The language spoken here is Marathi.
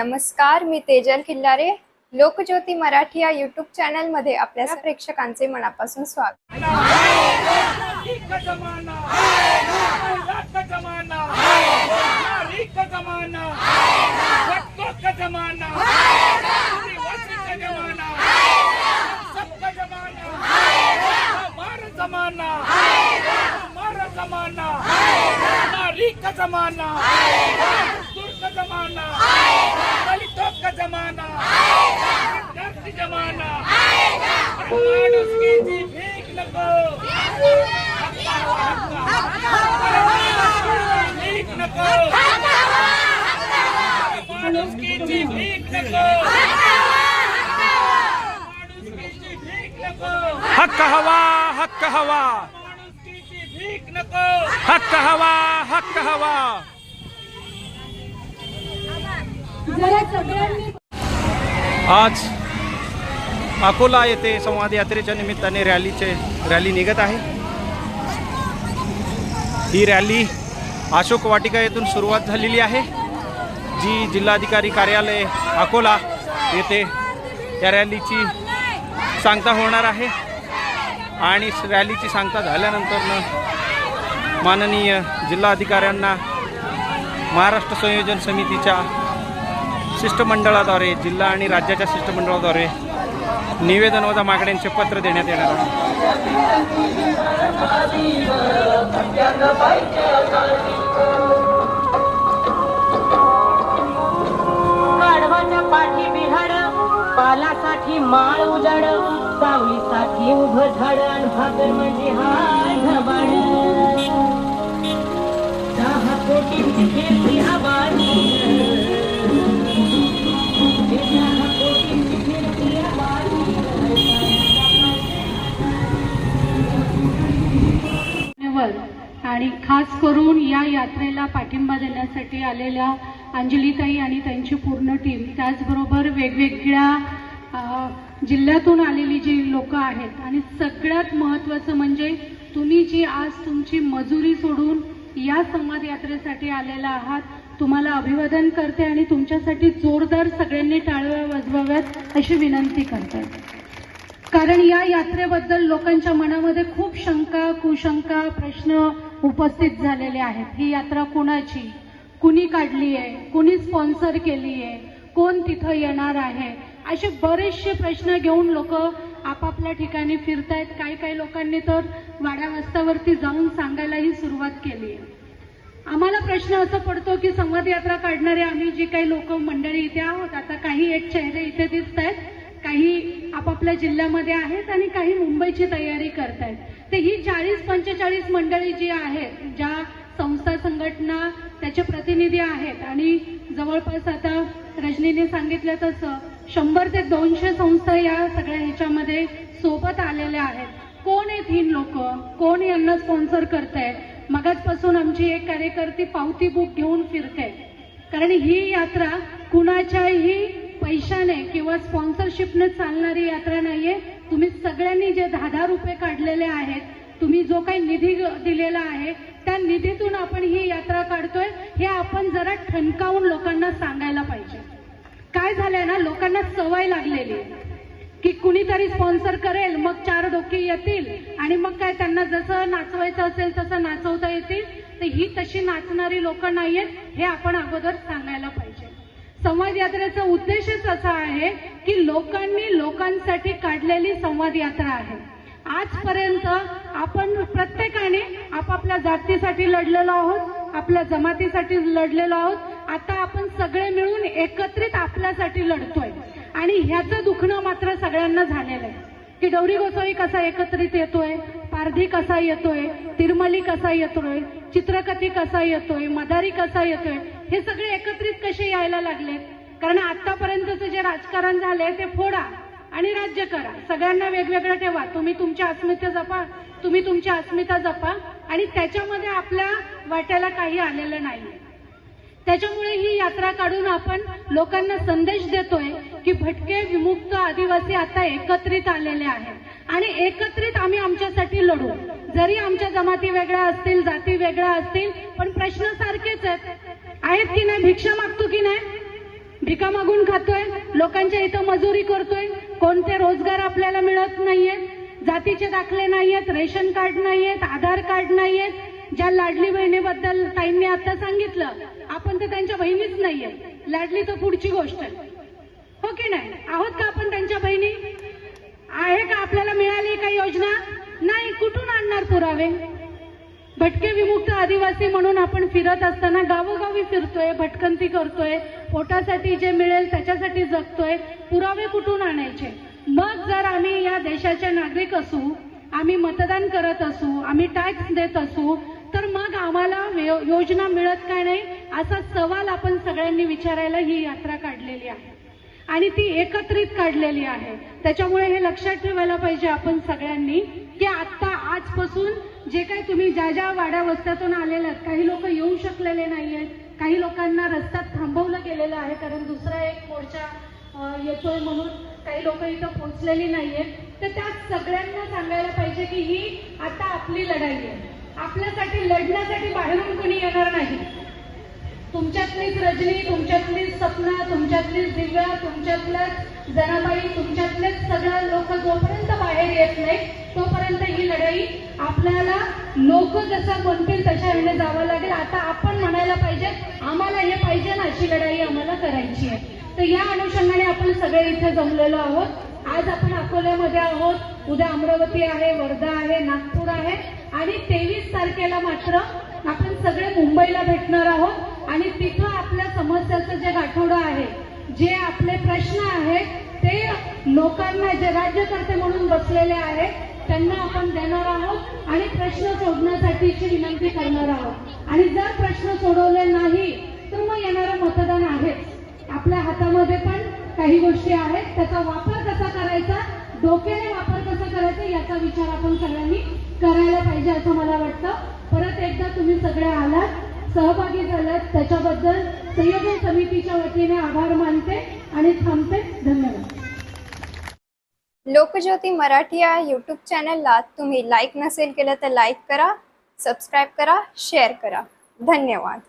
नमस्कार मी तेजल किल्लारे लोकज्योती मराठी या युट्यूब चॅनलमध्ये आपल्या सर्व प्रेक्षकांचे मनापासून स्वागत हमारा नारी का जमाना मजदूर का जमाना। दलितों का जमाना। विद्यार्थी जमाना। माणूस की जी भीक नको भीक नको माणूस की जी भीक नको। माणूस की जी भीक नको। हक्क हवा हक्क हवा। माणूस की जी भीक नको। हक्क हवा हक्क हवा। आज अकोला येथे संवाद यात्रेच्या निमित्ताने रॅलीचे रॅली निघत आहे. ही रॅली अशोक वाटिका येथून सुरुवात झालेली आहे. जी जिल्हाधिकारी कार्यालय अकोला येथे या रॅलीची सांगता होणार आहे. आणि रॅलीची सांगता झाल्यानंतर माननीय जिल्हाधिकाऱ्यांना महाराष्ट्र संयोजन समितीच्या शिष्टमंडळाद्वारे जिल्हा आणि राज्याच्या शिष्टमंडळाद्वारे निवेदन वजा मागण्यांचे पत्र देण्यात येणार आहे. पाठी बिहाड पालासाठी माळ उजाड सावलीसाठी उभं झाड आणि भाकर म्हणजे हा दहा कोटी फिरती आबादी. खास करून या यात्रेला पाठिंबा देण्यासाठी आलेल्या अंजलीताई आणि त्यांची पूर्ण टीम त्याचबरोबर वेगवेगळ्या जिल्ह्यातून आलेली जी लोक आहेत आणि सगळ्यात महत्त्वाचं म्हणजे तुम्ही जी आज तुमची मजुरी सोडून या संवाद यात्रेसाठी आलेला आहात तुम्हाला अभिवादन करते आणि तुमच्यासाठी जोरदार सगळ्यांनी टाळव्या वाजवाव्यात अशी विनंती करते. कारण या यात्रेबद्दल लोकांच्या मनामध्ये खूप शंका कुशंका प्रश्न उपस्थित झालेले आहेत. ही यात्रा कुणाची? कुणी काढली आहे कुणी स्पॉन्सर केली आहे कोण तिथं येणार आहे? असे बरेचसे प्रश्न घेऊन लोक आपापल्या ठिकाणी फिरतायत. काही काही लोकांनी तर वाड्या वस्त्यावरती जाऊन सांगायलाही सुरुवात केली आहे. आम्हाला प्रश्न असा पडतो की संवाद यात्रा काढणारे आम्ही जी काही लोक मंडळी इथे आहोत आता काही एक चेहरे इथे दिसत आहेत काही आपापल्या जिल्ह्यामध्ये आहेत आणि काही मुंबईची तयारी करतायत. तर ही चाळीस पंचेचाळीस मंडळी जी आहेत ज्या संस्था संघटना त्याचे प्रतिनिधी आहेत. आणि जवळपास आता रजनीने सांगितलं तसं शंभर ते दोनशे संस्था या सगळ्या ह्याच्यामध्ये सोबत आलेल्या आहेत. कोण आहेत ही लोक? कोण यांना स्पॉन्सर करताय मगाचपासून आमची एक कार्यकर्ती पावती बुक घेऊन फिरते कारण ही यात्रा कुणाच्याही पैशाने किंवा स्पॉन्सरशिपने चालणारी यात्रा नाहीये तुम्ही सगळ्यांनी जे दहा दहा रुपये काढलेले आहेत तुम्ही जो काही निधी दिलेला आहे त्या निधीतून आपण ही यात्रा काढतोय हे आपण जरा ठणकावून लोकांना सांगायला पाहिजे. काय झालंय ना लोकांना सवय लागलेली आहे की कुणीतरी स्पॉन्सर करेल मग चार डोके येतील आणि मग काय त्यांना जसं नाचवायचं असेल तसं नाचवता येतील. तर ही तशी नाचणारी लोक नाहीयेत हे आपण अगोदर सांगायला पाहिजे. संवाद यात्रेचा उद्देशच असा आहे की लोकांनी लोकांसाठी काढलेली संवाद यात्रा आहे. आजपर्यंत आपण प्रत्येकाने आपापल्या जातीसाठी लढलेलो आहोत आपल्या जमातीसाठी लढलेलो आहोत. आता आपण सगळे मिळून एकत्रित आपल्यासाठी लढतोय. आणि ह्याचं दुखणं मात्र सगळ्यांना झालेलं आहे. की डौरी गोसावी कसा एकत्रित येतोय? पारधी कसा येतोय तिरमली कसा येतोय चित्रकथी कसा येतोय मदारी कसा येतोय हे सगळे एकत्रित कसे यायला लागले कारण आतापर्यंतचं जे राजकारण झालंय ते फोडा आणि राज्य करा. सगळ्यांना वेगवेगळं ठेवा. तुम्ही तुमच्या अस्मिता जपा तुम्ही तुमच्या अस्मिता जपा आणि त्याच्यामध्ये आपल्या वाट्याला काही आलेलं नाही त्याच्यामुळे ही यात्रा काढून आपण लोकांना संदेश देतोय की भटके विमुक्त आदिवासी आता एकत्रित आलेले आहेत. आणि एकत्रित आम्ही आमच्यासाठी लढू. जरी आमच्या जमाती वेगळ्या असतील जाती वेगळ्या असतील पण प्रश्न सारखेच आहेत. आहेत की नाही? भिक्षा मागतो की नाही? भिका मागून खातोय? लोकांच्या इथं मजुरी करतोय? कोणते रोजगार आपल्याला मिळत नाहीयेत जातीचे दाखले नाहीयेत रेशन कार्ड नाहीयेत आधार कार्ड नाहीयेत. ज्या लाडली बहिणीबद्दल ताईंनी आता सांगितलं आपण तर त्यांच्या बहिणीच नाहीये. लाडली तर पुढची गोष्ट आहे. हो की नाही? आहोत का आपण त्यांच्या बहिणी? आहे का आपल्याला मिळाली का योजना? नाही कुठून आणणार पुरावे? भटके विमुक्त आदिवासी म्हणून आपण फिरत असताना गावोगावी फिरतोय भटकंती करतोय पोटासाठी जे मिळेल त्याच्यासाठी जगतोय पुरावे कुठून आणायचे? मग जर आम्ही या देशाचे नागरिक असू आम्ही मतदान करत असू आम्ही टॅक्स देत असू तर मग आम्हाला यो- योजना मिळत काय नाही? असा सवाल आपण सगळ्यांनी विचारायला ही यात्रा काढलेली आहे. आणि ती एकत्रित काढलेली आहे. त्याच्यामुळे हे लक्षात ठेवायला पाहिजे आपण सगळ्यांनी की आत्ता आजपासून जे काही तुम्ही ज्या ज्या वाड्या वस्त्यातून आलेल्या आहेत काही लोक येऊ शकलेले नाही आहेत काही लोकांना रस्त्यात थांबवलं गेलेलं आहे कारण दुसरा एक मोर्चा येतोय म्हणून काही लोक इथं पोहोचलेली नाहीयेत तर त्या सगळ्यांना सांगायला पाहिजे की ही आता आपली लढाई आहे. आपल्यासाठी लढण्यासाठी बाहेरून कोणी येणार नाही. तुमच्यातलीच रजनी तुमच्यातलीच सपना तुमच्यातलीच दिव्या तुमच्यातल्याच जनाबाई तुमच्यातलेच सगळं लोक जोपर्यंत बाहेर येत नाही तोपर्यंत ही लढाई आपल्याला लोक जसं म्हणतील तशा वेळेला जावं लागेल. आता आपण म्हणायला पाहिजे आम्हाला हे पाहिजे ना अशी लढाई आम्हाला करायची आहे. तर या अनुषंगाने आपण सगळे इथे जमलेलो आहोत. आज आपण अकोल्यामध्ये आहोत. उद्या अमरावती आहे वर्धा आहे नागपूर आहे. आणि तेवीस तारखेला मात्र आपण सगळे मुंबईला भेटणार आहोत. आणि तिथं आपल्या समस्याचं जे गाठोडं आहे जे आपले प्रश्न आहेत ते लोकांना जे राज्यकर्ते म्हणून बसलेले आहेत त्यांना आपण देणार आहोत आणि प्रश्न सोडण्यासाठीची विनंती करणार आहोत. आणि जर प्रश्न सोडवले नाही तर मग येणारं मतदान आहेच. आपल्या हातामध्ये पण काही गोष्टी आहेत त्याचा वापर कसा करायचा डोक्याने वापर कसा करायचा याचा विचार आपण सगळ्यांनी करायला पाहिजे असं मला वाटतं. परत एकदा तुम्ही सगळे आलात. सहभागी झाल्यात. त्याच्याबद्दल संयोजन समितीच्या वतीने आभार मानते आणि थांबते. धन्यवाद. लोकज्योती मराठी या यूट्यूब चॅनलला तुम्ही लाईक नसेल केलं तर लाईक करा सबस्क्राईब करा शेअर करा. धन्यवाद.